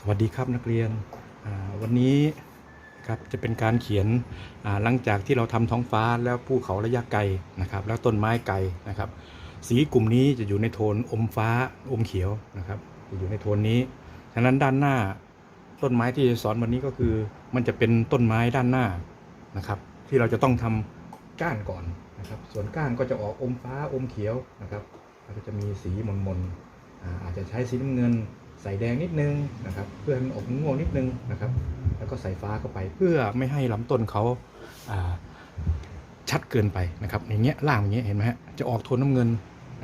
สวัสดีครับนักเรียนวันนี้ครับจะเป็นการเขียนหลังจากที่เราทำท้องฟ้าแล้วภูเขาระยะไกลนะครับ แล้วต้นไม้ไกลนะครับ สีกลุ่มนี้จะอยู่ในโทนอมฟ้าอมเขียวนะครับจะอยู่ในโทนนี้ฉะนั้นด้านหน้าต้นไม้ที่จะสอนวันนี้ก็คือ มันจะเป็นต้นไม้ด้านหน้านะครับ ที่เราจะต้องทำก้านก่อนนะครับ ส่วนก้านก็จะออกอมฟ้าอมเขียวนะครับก็จะมีสีมนๆอาอาจจะใช้สีน้ำเงิน ใส่แดงนิดนึงนะครับ เพื่อให้มันออกม่วงนิดนึงนะครับ แล้วก็ใส่ฟ้าเข้าไปเพื่อไม่ให้ลำต้นเขาาชัดเกินไปนะครับอย่างเงี้ยล่างอย่างเงี้ยเห็นไหมฮะจะออกโทนน้ำเงิน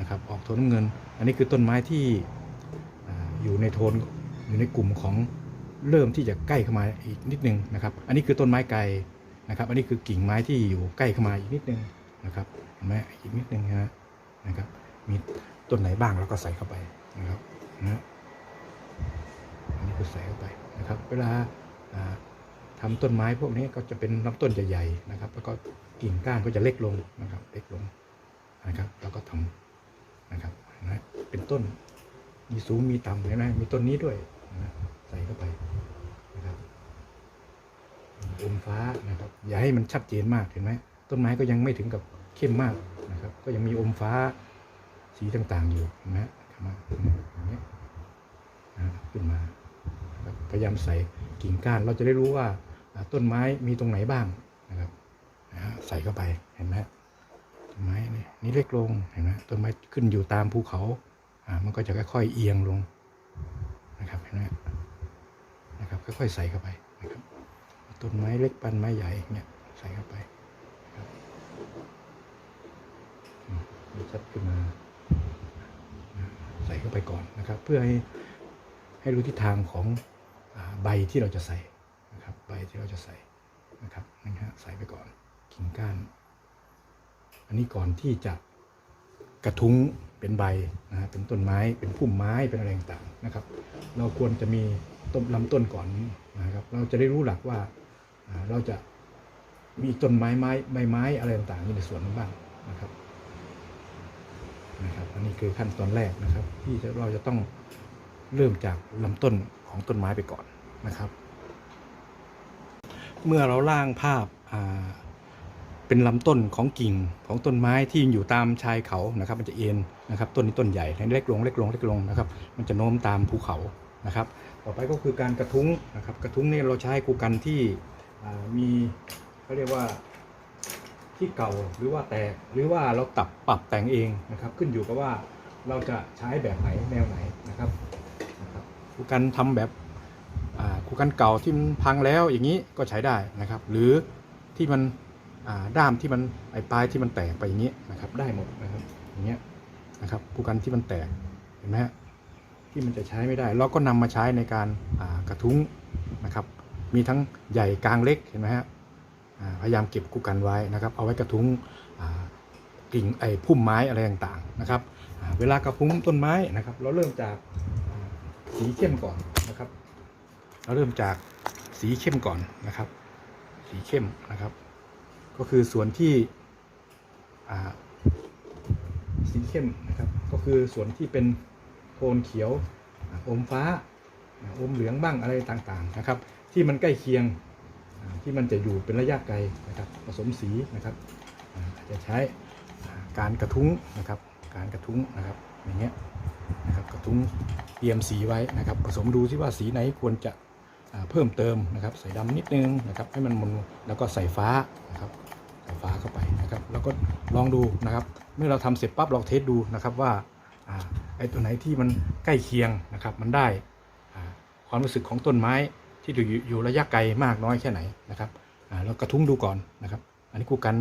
นะครับ ออกโทนน้ำเงิน อันนี้คือต้นไม้ที่ออยู่ในโทนอยู่ในกลุ่มของเริ่มที่จะใกล้เข้ามาอีกนิดนึงนะครับ อันนี้คือต้นไม้ไกลนะครับ อันนี้คือกิ่งไม้ที่อยู่ใกล้เข้ามาอีกนิดนึงนะครับเห็นไหมอีกนิดนึงนะนะครับ มีต้นไหนบ้างเราก็ใส่เข้าไปนะครับนะ อันนี้ก็ใส่เข้าไปนะครับ เวลาอ่าทำต้นไม้พวกนี้ก็จะเป็นลำต้นใหญ่ๆนะครับ แล้วก็กิ่งก้านก็จะเล็กลงนะครับ เล็กลงนะครับ แล้วก็ทำนะครับเห็นะเป็นต้นมีสูงมีต่ำเห็นไหมมีต้นนี้ด้วยนะใส่เข้าไปนะครับอมฟ้านะครับ อย่าให้มันชัดเจนมากเห็นไหมต้นไม้ก็ยังไม่ถึงกับเข้มมากนะครับ ก็ยังมีอมฟ้าสีต่างๆอยู่นไหมเข้ามาอย่างเงี้ยนะขึ้นมา พยายามใส่กิ่งก้าน เราจะได้รู้ว่าต้นไม้มีตรงไหนบ้างนะครับใส่เข้าไปเห็นไหมต้นไม้นี่เล็กลงเห็นไหมต้นไม้ขึ้นอยู่ตามภูเขาอ่ามันก็จะค่อยๆเอียงลงนะครับเห็นไหมนะครับค่อยๆใส่เข้าไปนะครับต้นไม้เล็กปันไม้ใหญ่เนี่ยใส่เข้าไปนะครับมันชัดขึ้นมาใส่เข้าไปก่อนนะครับ เพื่อให้ให้รู้ทิศทางของ ใบที่เราจะใส่นะครับใบที่เราจะใส่นะครับนี่ฮะใส่ไปก่อนกิ่งก้าน อันนี้ก่อนที่จะกระทุ้งเป็นใบนะฮะเป็นต้นไม้เป็นพุ่มไม้เป็นอะไรต่างๆนะครับ เราควรจะมีต้นลำต้นก่อนนะครับ เราจะได้รู้หลักว่าเราจะมีต้นไม้ไม้ใบไม้อะไรต่างๆอยู่ในสวนนั้นบ้างนะครับนะครับ อันนี้คือขั้นตอนแรกนะครับ ที่เราจะต้อง เริ่มจากลำต้นของต้นไม้ไปก่อนนะครับ เมื่อเราล่างภาพาเป็นลำต้นของกิ่งของต้นไม้ที่อยู่ตามชายเขานะครับ มันจะเอ็นนะครับ ต้นนี้ต้นใหญ่เล็กลงเล็กลงเล็กลงนะครับ มันจะโน้มตามภูเขานะครับ ต่อไปก็คือการกระทุ้งนะครับ กระทุ้งนี่เราใช้กูกันที่มีเขาเรียกว่าที่เก่าหรือว่าแตกหรือว่าเราตับปรับแต่งเองนะครับ ขึ้นอยู่กับว่าเราจะใช้แบบไหนแนวไหนนะครับ ครูกันทำแบบครูกันเก่าที่มันพังแล้วอย่างนี้ก็ใช้ได้นะครับ หรือที่มันด้ามที่มันไอปลายที่มันแตกไปอย่างนี้นะครับ ได้หมดนะครับอย่างเงี้ยนะครับครูกันที่มันแตกเห็นไหมฮะที่มันจะใช้ไม่ได้ เราก็นำมาใช้ในการกระทุ้งนะครับ มีทั้งใหญ่กลางเล็กเห็นไหมฮะพยายามเก็บคูกันไว้นะครับ เอาไว้กระทุ้งกิ่งไอ้พุ่มไม้อะไรต่างๆนะครับ เวลากระทุ้งต้นไม้นะครับ เราเริ่มจาก สีเข้มก่อนนะครับ เราเริ่มจากสีเข้มก่อนนะครับ สีเข้มนะครับ ก็คือส่วนที่สีเข้มนะครับ ก็คือส่วนที่เป็นโทนเขียวอมฟ้าอมเหลืองบ้างอะไรต่างๆนะครับ ที่มันใกล้เคียงที่มันจะอยู่เป็นระยะไกลนะครับ ผสมสีนะครับ จะใช้การกระทุ้งนะครับ การกระทุ้งนะครับ อย่างเงี้ยนะครับกระทุ้งเตรียมสีไว้นะครับ ผสมดูที่ว่าสีไหนควรจะเพิ่มเติมนะครับ ใส่ดำนิดนึงนะครับ ให้มันมนแล้วก็ใส่ฟ้านะครับใส่ฟ้าเข้าไปนะครับ แล้วก็ลองดูนะครับ เมื่อเราทำเสร็จปั๊บเราเทสดูนะครับว่าไอ้ตัวไหนที่มันใกล้เคียงนะครับ มันได้ความรู้สึกของต้นไม้ที่อยู่อยู่ระยะไกลมากน้อยแค่ไหนนะครับอ่าแล้วกระทุ้งดูก่อนนะครับ อันนี้กูกัน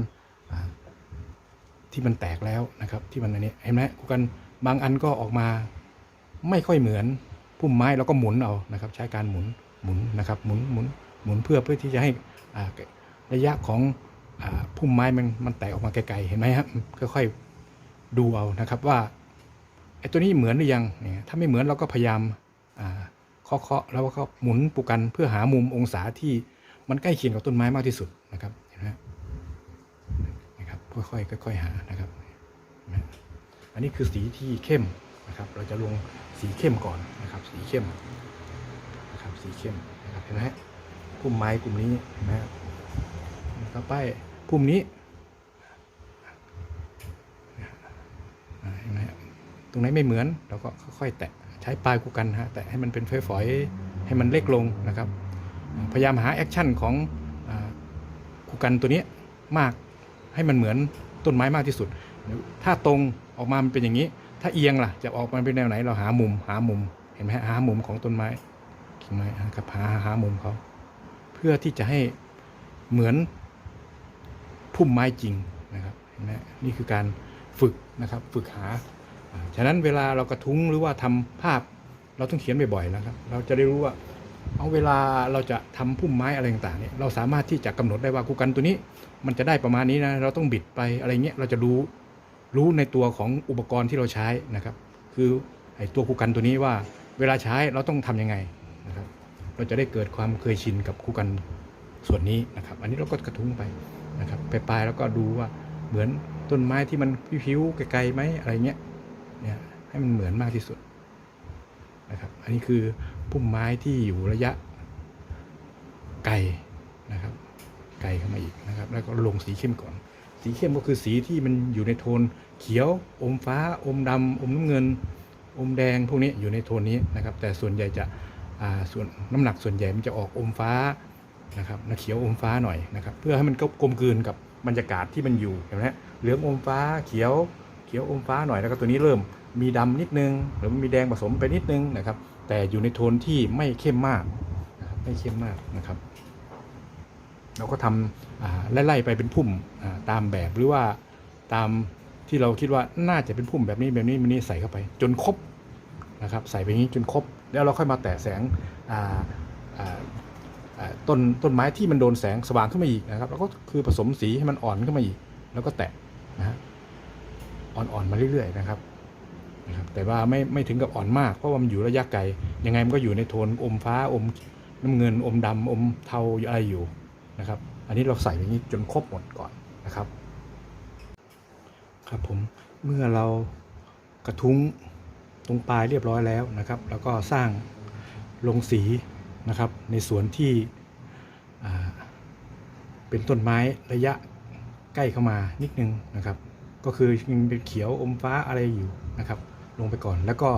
ที่มันแตกแล้วนะครับ ที่มันอันนี้เห็นไหมกูกัน บางอันก็ออกมาไม่ค่อยเหมือนพุ่มไม้เราก็หมุนเอานะครับ ใช้การหมุนหมุนนะครับหมุนหมุนหมุนเพื่อเพื่อที่จะให้ระยะของอพุ่มไม้มันมันแตกออกมาไกลๆเห็นไหมครับค่อยๆดูเอานะครับว่าไอ้ตัวนี้เหมือนหรือยังเนี่ยถ้าไม่เหมือนเราก็พยายามเคาะๆแล้วก็หมุนปูกันเพื่อหามุมองศาที่มันใกล้เคียงกับต้นไม้มากที่สุดนะครับเห็นไหมนะครับค่อยๆค่อยๆหานะครับ อันนี้คือสีที่เข้มนะครับ เราจะลงสีเข้มก่อนนะครับ สีเข้มนะครับสีเข้มนะครับเห็นไหมฮะพุ่มไม้กลุ่มนี้เห็นไหมครับต่อไปพุ่มนี้เห็นไหมฮะตรงไหนไม่เหมือนเราก็ค่อยๆแตะใช้ปลายกูกันฮะแตะให้มันเป็นฝอยๆให้มันเล็กลงนะครับ พยายามหาแอคชั่นของกูกันตัวนี้มากให้มันเหมือนต้นไม้มากที่สุด ถ้าตรง ออกมามันเป็นอย่างนี้ ถ้าเอียงล่ะ จะออกมาเป็นแนวไหน เราหามุม หามุม เห็นไหมหามุมของต้นไม้กิ่งไม้ครับหาหามุมเขาเพื่อที่จะให้เหมือนพุ่มไม้จริงนะครับเห็นไหมนี่คือการฝึกนะครับ ฝึกหา ฉะนั้นเวลาเรากระทุ้งหรือว่าทำภาพเราต้องเขียนบ่อยๆนะครับ เราจะได้รู้ว่าเอาเวลาเราจะทำพุ่มไม้อะไรต่างๆเนี่ยเราสามารถที่จะกำหนดได้ว่ากูกันตัวนี้ มันจะได้ประมาณนี้นะเราต้องบิดไปอะไรเงี้ยเราจะรู้ รู้ในตัวของอุปกรณ์ที่เราใช้นะครับ คือไอ้ตัวคู่กันตัวนี้ว่าเวลาใช้เราต้องทำยังไงนะครับ เราจะได้เกิดความเคยชินกับคู่กันส่วนนี้นะครับ อันนี้เราก็กระทุ้งไปนะครับไปปลายแล้วก็ดูว่าเหมือนต้นไม้ที่มันพิ้วๆไกลๆไหมอะไรเงี้ยเนี่ยให้มันเหมือนมากที่สุดนะครับ อันนี้คือพุ่มไม้ที่อยู่ระยะไกลนะครับ ไกลเข้ามาอีกนะครับ แล้วก็ลงสีเข้มก่อน สีเข้มก็คือสีที่มันอยู่ในโทนเขียว อมฟ้า อมดำอมน้ำเงิน อมแดงพวกนี้อยู่ในโทนนี้นะครับ แต่ส่วนใหญ่จะส่วนน้ำหนักส่วนใหญ่มันจะออกอมฟ้านะครับนะเขียวอมฟ้าหน่อยนะครับ เพื่อให้มันกลมกลืนกับบรรยากาศที่มันอยู่เห็นไหมเหลืองอมฟ้าเขียวเขียวอมฟ้าหน่อยแล้วก็ตัวนี้เริ่มมีดำนิดนึง หรือมีแดงผสมไปนิดนึงนะครับ แต่อยู่ในโทนที่ไม่เข้มมากนะครับไม่เข้มมากนะครับ เราก็ทำไล่ๆไปเป็นพุ่มตามแบบหรือว่าตามที่เราคิดว่าน่าจะเป็นพุ่มแบบนี้แบบนี้แบบนี้ใส่เข้าไป จนครบนะครับใส่ไปอย่างนี้จนครบ แล้วเราค่อยมาแตะแสงต้นต้นไม้ที่มันโดนแสงสว่างขึ้นมาอีกนะครับแล้วก็คือผสมสีให้มันอ่อนขึ้นมาอีก แล้วก็แตะนะฮะอ่อนๆมาเรื่อยๆนะครับนะครับ แต่ว่าไม่ไม่ถึงกับอ่อนมากเพราะว่ามันอยู่ระยะไกลยังไงมันก็อยู่ในโทนอมฟ้าอมน้ำเงินอมดำอมเทาอะไรอยู่ นะครับ อันนี้เราใส่อย่างนี้จนครบหมดก่อนนะครับ ครับผมเมื่อเรากระทุ้งตรงปลายเรียบร้อยแล้วนะครับ แล้วก็สร้างลงสีนะครับ ในส่วนที่เป็นต้นไม้ระยะใกล้เข้ามานิดนึงนะครับ ก็คือยังเป็นเขียวอมฟ้าอะไรอยู่นะครับ ลงไปก่อนแล้วก็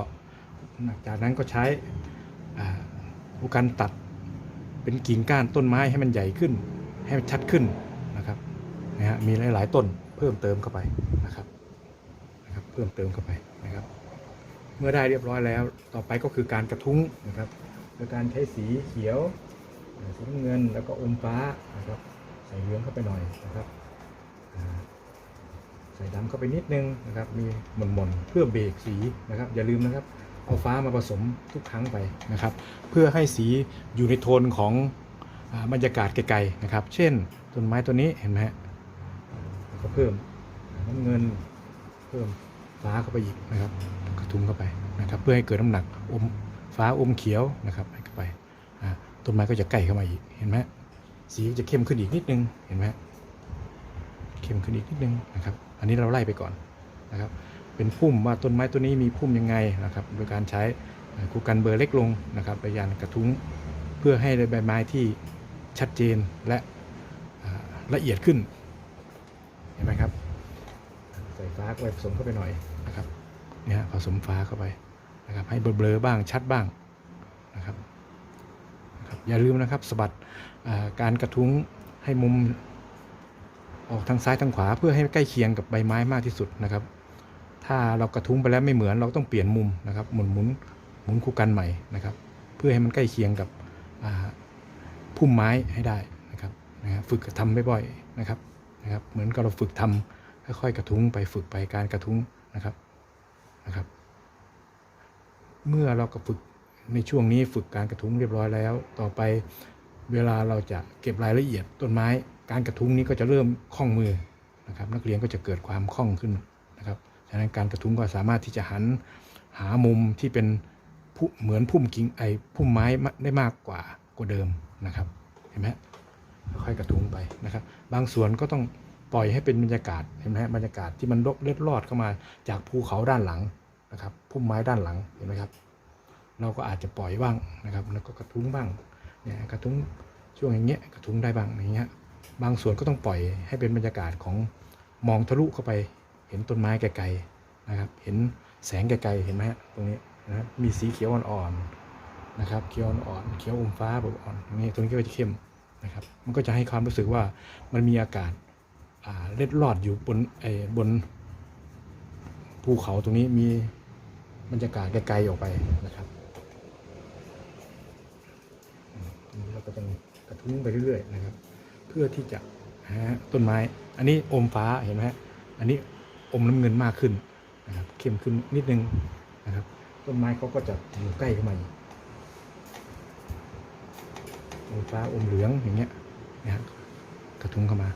จากนั้นก็ใช้อ่าผู้การตัด เป็นกิ่งก้านต้นไม้ให้มันใหญ่ขึ้น ให้มันชัดขึ้นนะครับนะฮะมีหลาย ๆ ต้นเพิ่มเติมเข้าไปนะครับนะครับ เพิ่มเติมเข้าไปนะครับ เมื่อได้เรียบร้อยแล้ว ต่อไปก็คือการกระทุ้งนะครับโดยการใช้สีเขียวสีน้ำเงินแล้วก็อมฟ้านะครับ ใส่เหลืองเข้าไปหน่อยนะครับใส่ดำเข้าไปนิดนึงนะครับ มีหม่นๆเพื่อเบรกสีนะครับ อย่าลืมนะครับ เอาฟ้ามาผสมทุกครั้งไปนะครับ เพื่อให้สีอยู่ในโทนของอบรรยากาศไกลๆนะครับ เช่นต้นไม้ตัวนี้เห็นไหมฮะก็เพิ่มน้ำเงินเพิ่มฟ้าเข้าไปอีกนะครับกระทุ้งเข้าไปนะครับ เพื่อให้เกิดน้ำหนักอมฟ้าอมเขียวนะครับให้เข้าไปต้นไม้ก็จะใกล้เข้ามาอีกเห็นไหมสีจะเข้มขึ้นอีกนิดนึงเห็นไหมเข้มขึ้นอีกนิดนึงนะครับ อันนี้เราไล่ไปก่อนนะครับ เป็นพุ่มว่าต้นไม้ตัวนี้มีพุ่มยังไงนะครับโดยการใช้กูกันเบอร์เล็กลงนะครับระยานกระทุ้งเพื่อให้ได้ใบไม้ที่ชัดเจนและละเอียดขึ้นเห็นไหมครับใส่ฟ้าไปผสมเข้าไปหน่อยนะครับเนี่ยผสมฟ้าเข้าไปนะครับให้เบลอๆบ้างชัดบ้างนะครับนะรบอย่าลืมนะครับสะบัดการกระทุ้งให้มุมออกทางซ้ายทางขวาเพื่อให้ใกล้เคียงกับใบไม้มากที่สุดนะครับ ถ้าเรากระทุ้งไปแล้วไม่เหมือนเราต้องเปลี่ยนมุมนะครับหมุนหมุนหมุนคู่กันใหม่นะครับ เพื่อให้มันใกล้เคียงกับพุ่มไม้ให้ได้นะครับนะฝึกทำบ่อยๆนะครับนะครับ เหมือนกับเราฝึกทำค่อยๆกระทุ้งไปฝึกไปการกระทุ้งนะครับนะครับ เมื่อเราก็ฝึกในช่วงนี้ฝึกการกระทุ้งเรียบร้อยแล้ว ต่อไปเวลาเราจะเก็บรายละเอียดต้นไม้ การกระทุ้งนี้ก็จะเริ่มคล่องมือนะครับ นักเรียนก็จะเกิดความคล่องขึ้นนะครับ นั้นการกระทุ้งก็สามารถที่จะหันหามุมที่เป็นเหมือนพุ่มกิ่งไอพุ่มไม้ได้มากกว่ากว่าเดิมนะครับเห็นไหมค่อยกระทุ้งไปนะครับ บางส่วนก็ต้องปล่อยให้เป็นบรรยากาศเห็นไหมบรรยากาศที่มันเล็ดลอดเข้ามาจากภูเขาด้านหลังนะครับพุ่มไม้ด้านหลังเห็นไหมครับ เราก็อาจจะปล่อยบ้างนะครับ แล้วก็กระทุ้งบ้างเนี่ยกระทุ้งช่วงอย่างเงี้ยกระทุ้งได้บ้างอย่างเงี้ยบางส่วนก็ต้องปล่อยให้เป็นบรรยากาศของมองทะลุเข้าไป เห็นต้นไม้ไกลๆนะครับ เห็นแสงไกลๆเห็นไหมฮะตรงนี้นะครับมีสีเขียวอ่อนๆนะครับเขียวอ่อนๆเขียวอมฟ้าแบบอ่อนตรงนี้ตรงนี้ก็จะเข้มนะครับ มันก็จะให้ความรู้สึกว่ามันมีอากาศอ่าเล็ดลอดอยู่บนไอ้บนภูเขาตรงนี้มีบรรยากาศไกลๆออกไปนะครับตรงนี้เราก็ต้องกระทุ้งไปเรื่อยๆนะครับ เพื่อที่จะหาต้นไม้ อันนี้อมฟ้าเห็นไหมฮะอันนี้ อมน้ำเงินมากขึ้นนะครับเข้มขึ้นนิดนึงนะครับต้นไม้เขาก็จะอยู่ใกล้เข้ามาอีกอมฟ้าอมเหลืองอย่างเงี้ยนะฮะกระทุ้งเข้ามา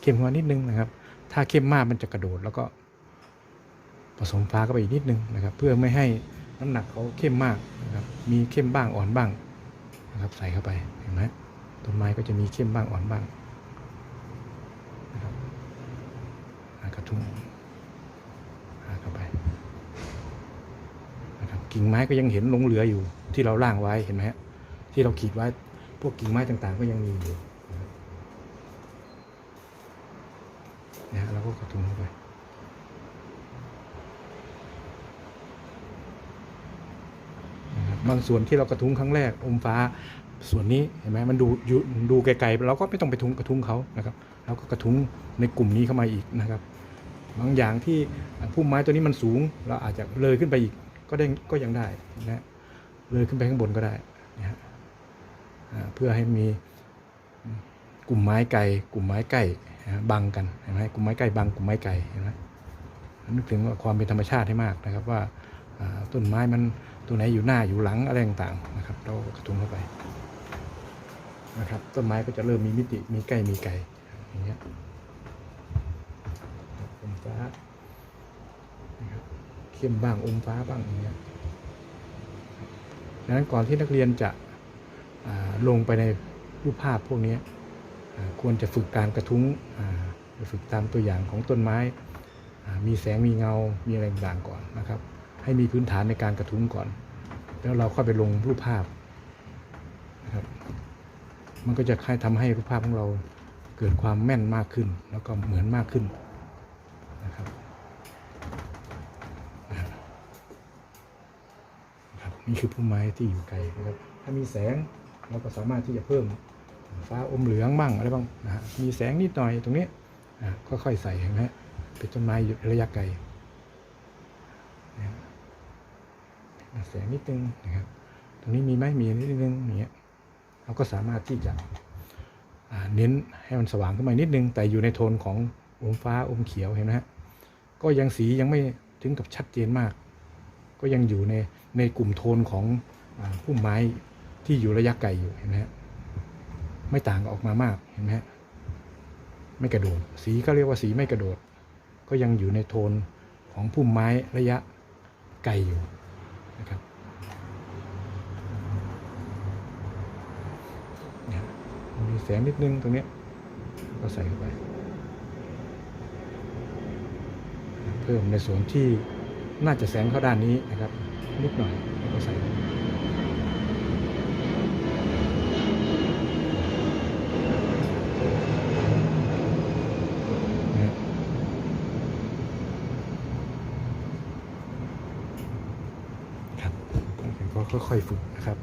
เข้มเข้ามานิดนึงนะครับ ถ้าเข้มมากมันจะกระโดดแล้วก็ ผสมฟ้าเข้าไปอีกนิดนึงนะครับ เพื่อไม่ให้น้ำหนักเขาเข้มมากนะครับ มีเข้มบ้างอ่อนบ้างนะครับ ใส่เข้าไปเห็นไหมต้นไม้ก็จะมีเข้มบ้างอ่อนบ้างนะครับกระทุ้งอ่าเข้าไปนะครับ กิ่งไม้ก็ยังเห็นหลงเหลืออยู่ ที่เราล่างไว้เห็นไหมฮะที่เราขีดไว้พวกกิ่งไม้ต่างๆ ก็ยังมีอยู่นะฮะเราก็กระทุ้งเข้าไปบางส่วนที่เรากระทุ้งครั้งแรกอมฟ้าส่วนนี้เห็นไหมมันดูยูดูไกลๆเราก็ไม่ต้องไปทุ้งกระทุ้งเขานะครับเราก็กระทุ้งในกลุ่มนี้เข้ามาอีกนะครับ บางอย่างที่พุ่มไม้ตัวนี้มันสูง เราอาจจะเลยขึ้นไปอีก ก็ได้ก็ยังได้นะเลยขึ้นไปข้างบนก็ได้นะฮะเพื่อให้มีกลุ่มไม้ไกลกลุ่มไม้ใกล้บังกันเห็นไหมกลุ่มไม้ใกล้บังกลุ่มไม้ไกลเห็นไหมนึกถึงว่าความเป็นธรรมชาติให้มากนะครับว่าต้นไม้มันตัวไหนอยู่หน้าอยู่หลังอะไรต่างๆนะครับเรากระทุ้งเข้าไปนะครับต้นไม้ก็จะเริ่มมีมิติมีใกล้มีไกลอย่างเงี้ยครับอมฟ้านะครับ เข้มบ้างอมฟ้าบ้างอย่างเงี้ยดังนั้นก่อนที่นักเรียนจะลงไปในรูปภาพพวกนี้ควรจะฝึกการกระทุ้งฝึกตามตัวอย่างของต้นไม้ มีแสงมีเงา มีอะไรต่างๆก่อนนะครับ ให้มีพื้นฐานในการกระทุ้งก่อน แล้วเราค่อยไปลงรูปภาพนะครับ มันก็จะค่ายทำให้รูปภาพของเราเกิดความแม่นมากขึ้น แล้วก็เหมือนมากขึ้นนะครับ นี่คือพุ่มไม้ที่อยู่ไกลนะครับ ถ้ามีแสงเราก็สามารถที่จะเพิ่มฟ้าอมเหลืองบ้างอะไรบ้างนะฮะมีแสงนิดหน่อยตรงนี้ก็ค่อยใส่เห็นไหมเป็นต้นไม้อยู่ระยะไกลแสงนิดนึงนะครับ ตรงนี้มีไหมมีนิดนึงอย่างเงี้ยเราก็สามารถที่จะเน้นให้มันสว่างขึ้นมานิดนึง แต่อยู่ในโทนของอมฟ้าอมเขียวเห็นไหมฮะก็ยังสียังไม่ถึงกับชัดเจนมาก ก็ยังอยู่ในในกลุ่มโทนของอพุ่มไม้ที่อยู่ระยะไกลอยู่เห็นไหมฮะไม่ต่างออกมามากเห็นไหมฮะไม่กระโดด สีก็เรียกว่าสีไม่กระโดด ก็ยังอยู่ในโทนของพุ่มไม้ระยะไกลอยู่นะครับมีแสงนิดนึงตรงนี้ก็ใส่เข้าไป เพิ่มในส่วนที่ น่าจะแสงเข้าด้านนี้นะครับ นิดหน่อยแล้วก็ใส่เนี่ยครับก็ค่อยๆฝึกนะครับ